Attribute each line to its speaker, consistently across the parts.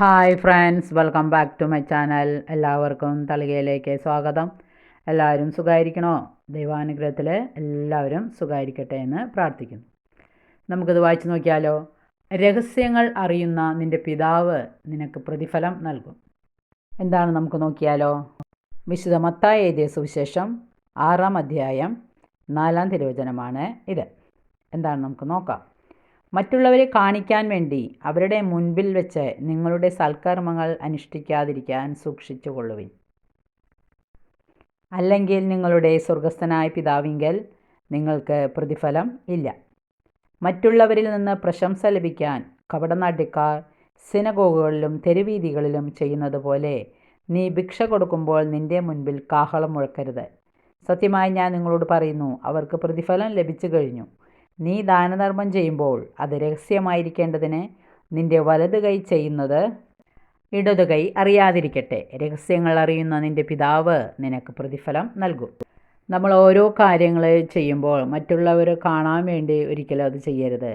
Speaker 1: Hi friends welcome back to my channel എല്ലാവർക്കും തളികയിലേക്ക് സ്വാഗതം. എല്ലാവരും സുഖമായിരിക്കണോ ദൈവാനുഗ്രഹത്തിൽ എല്ലാവരും സുഖമായിരിക്കട്ടെ എന്ന് പ്രാർത്ഥിക്കുന്നു. നമുക്കിത് വായിച്ചു നോക്കിയാലോ? രഹസ്യങ്ങൾ അറിയുന്ന നിന്റെ പിതാവ് നിനക്ക് പ്രതിഫലം നൽകും. എന്താണ് നമുക്ക് നോക്കിയാലോ? വിശുദ്ധ മത്തായ എഴുതിയ സുവിശേഷം ആറാം അധ്യായം നാലാം തിരുവചനമാണ് ഇത്. എന്താണ് നമുക്ക് നോക്കാം. മറ്റുള്ളവരെ കാണിക്കാൻ വേണ്ടി അവരുടെ മുൻപിൽ വെച്ച് നിങ്ങളുടെ സൽക്കർമ്മങ്ങൾ അനുഷ്ഠിക്കാതിരിക്കാൻ സൂക്ഷിച്ചുകൊള്ളുവിൻ. അല്ലെങ്കിൽ നിങ്ങളുടെ സ്വർഗസ്ഥനായ പിതാവിങ്കൽ നിങ്ങൾക്ക് പ്രതിഫലം ഇല്ല. മറ്റുള്ളവരിൽ നിന്ന് പ്രശംസ ലഭിക്കാൻ കപടനാട്യക്കാർ സിനഗോഗുകളിലും തെരുവീതികളിലും ചെയ്യുന്നത് പോലെ നീ ഭിക്ഷ കൊടുക്കുമ്പോൾ നിന്റെ മുൻപിൽ കാഹളം മുഴക്കരുത്. സത്യമായി ഞാൻ നിങ്ങളോട് പറയുന്നു അവർക്ക് പ്രതിഫലം ലഭിച്ചു കഴിഞ്ഞു. നീ ദാനധർമ്മം ചെയ്യുമ്പോൾ അത് രഹസ്യമായിരിക്കേണ്ടതിന് നിന്റെ വലത് കൈ ചെയ്യുന്നത് ഇടതു കൈ അറിയാതിരിക്കട്ടെ. രഹസ്യങ്ങൾ അറിയുന്ന നിന്റെ പിതാവ് നിനക്ക് പ്രതിഫലം നൽകും. നമ്മൾ ഓരോ കാര്യങ്ങൾ ചെയ്യുമ്പോൾ മറ്റുള്ളവർ കാണാൻ വേണ്ടി ഒരിക്കലും അത് ചെയ്യരുത്.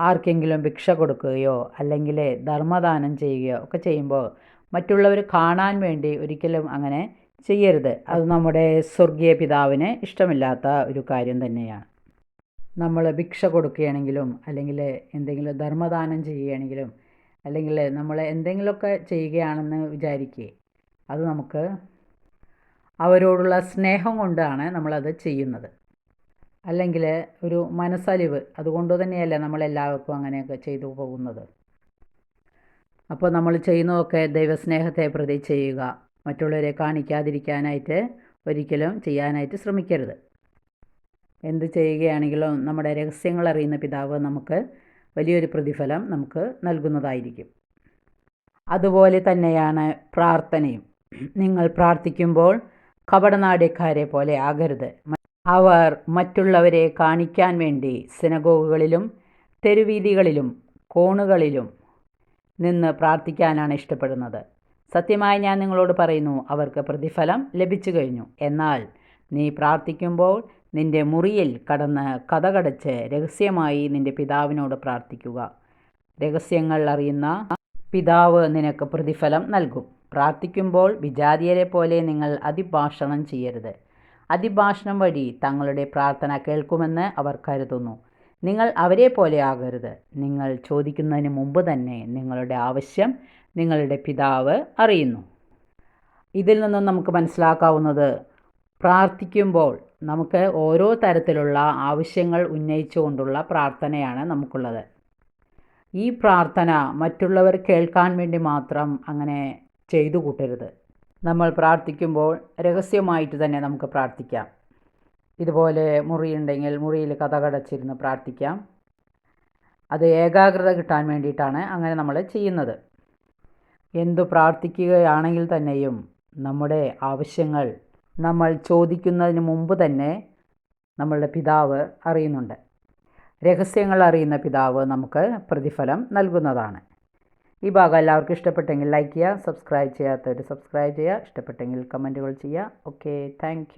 Speaker 1: ആർക്കെങ്കിലും ഭിക്ഷ കൊടുക്കുകയോ അല്ലെങ്കിൽ ധർമ്മദാനം ചെയ്യുകയോ ഒക്കെ ചെയ്യുമ്പോൾ മറ്റുള്ളവർ കാണാൻ വേണ്ടി ഒരിക്കലും അങ്ങനെ ചെയ്യരുത്. അത് നമ്മുടെ സ്വർഗീയ പിതാവിന് ഇഷ്ടമില്ലാത്ത ഒരു കാര്യം തന്നെയാണ്. നമ്മൾ ഭിക്ഷ കൊടുക്കുകയാണെങ്കിലും അല്ലെങ്കിൽ എന്തെങ്കിലും ധർമ്മദാനം ചെയ്യുകയാണെങ്കിലും അല്ലെങ്കിൽ നമ്മൾ എന്തെങ്കിലുമൊക്കെ ചെയ്യുകയാണെന്ന് വിചാരിക്കുക അത് നമുക്ക് അവരോടുള്ള സ്നേഹം കൊണ്ടാണ് നമ്മളത് ചെയ്യുന്നത്. അല്ലെങ്കിൽ ഒരു മനസ്സലിവ് അതുകൊണ്ട് തന്നെയല്ല നമ്മളെല്ലാവർക്കും അങ്ങനെയൊക്കെ ചെയ്തു പോകുന്നത്. അപ്പോൾ നമ്മൾ ചെയ്യുന്നതൊക്കെ ദൈവസ്നേഹത്തെ പ്രതി ചെയ്യുക. മറ്റുള്ളവരെ കാണിക്കാതിരിക്കാനായിട്ട് ഒരിക്കലും ചെയ്യാനായിട്ട് ശ്രമിക്കരുത്. എന്ത് ചെയ്യുകയാണെങ്കിലും നമ്മുടെ രഹസ്യങ്ങൾ അറിയുന്ന പിതാവ് നമുക്ക് വലിയൊരു പ്രതിഫലം നമുക്ക് നൽകുന്നതായിരിക്കും. അതുപോലെ തന്നെയാണ് പ്രാർത്ഥനയും. നിങ്ങൾ പ്രാർത്ഥിക്കുമ്പോൾ കപടനാട്യക്കാരെ പോലെ ആകരുത്. അവർ മറ്റുള്ളവരെ കാണിക്കാൻ വേണ്ടി സിനഗോഗുകളിലും തെരുവീതികളിലും കോണുകളിലും നിന്ന് പ്രാർത്ഥിക്കാനാണ് ഇഷ്ടപ്പെടുന്നത്. സത്യമായി ഞാൻ നിങ്ങളോട് പറയുന്നു അവർക്ക് പ്രതിഫലം ലഭിച്ചു കഴിഞ്ഞു. എന്നാൽ നീ പ്രാർത്ഥിക്കുമ്പോൾ നിന്റെ മുറിയിൽ കടന്ന് കഥകടച്ച് രഹസ്യമായി നിന്റെ പിതാവിനോട് പ്രാർത്ഥിക്കുക. രഹസ്യങ്ങൾ അറിയുന്ന പിതാവ് നിനക്ക് പ്രതിഫലം നൽകും. പ്രാർത്ഥിക്കുമ്പോൾ വിജാതിയരെ പോലെ നിങ്ങൾ അതിഭാഷണം ചെയ്യരുത്. അതിഭാഷണം വഴി തങ്ങളുടെ പ്രാർത്ഥന കേൾക്കുമെന്ന് അവർ കരുതുന്നു. നിങ്ങൾ അവരെ പോലെ ആകരുത്. നിങ്ങൾ ചോദിക്കുന്നതിന് മുമ്പ് തന്നെ നിങ്ങളുടെ ആവശ്യം നിങ്ങളുടെ പിതാവ് അറിയുന്നു. ഇതിൽ നിന്നും നമുക്ക് മനസ്സിലാക്കാവുന്നത് പ്രാർത്ഥിക്കുമ്പോൾ നമുക്ക് ഓരോ തരത്തിലുള്ള ആവശ്യങ്ങൾ ഉന്നയിച്ചുകൊണ്ടുള്ള പ്രാർത്ഥനയാണ് നമുക്കുള്ളത്. ഈ പ്രാർത്ഥന മറ്റുള്ളവർ കേൾക്കാൻ വേണ്ടി മാത്രം അങ്ങനെ ചെയ്തു കൂട്ടരുത്. നമ്മൾ പ്രാർത്ഥിക്കുമ്പോൾ രഹസ്യമായിട്ട് തന്നെ നമുക്ക് പ്രാർത്ഥിക്കാം. ഇതുപോലെ മുറിയുണ്ടെങ്കിൽ മുറിയിൽ കഥകടച്ചിരുന്ന് പ്രാർത്ഥിക്കാം. അത് ഏകാഗ്രത കിട്ടാൻ വേണ്ടിയിട്ടാണ് അങ്ങനെ നമ്മൾ ചെയ്യുന്നത്. എന്തു പ്രാർത്ഥിക്കുകയാണെങ്കിൽ തന്നെയും നമ്മുടെ ആവശ്യങ്ങൾ നമ്മൾ ചോദിക്കുന്നതിന് മുമ്പ് തന്നെ നമ്മളുടെ പിതാവ് അറിയുന്നുണ്ട്. രഹസ്യങ്ങൾ അറിയുന്ന പിതാവ് നമുക്ക് പ്രതിഫലം നൽകുന്നതാണ്. ഈ ഭാഗം എല്ലാവർക്കും ഇഷ്ടപ്പെട്ടെങ്കിൽ ലൈക്ക് ചെയ്യുക സബ്സ്ക്രൈബ് ചെയ്യാത്തവർ സബ്സ്ക്രൈബ് ചെയ്യുക ഇഷ്ടപ്പെട്ടെങ്കിൽ കമന്റുകൾ ചെയ്യുക. Okay thank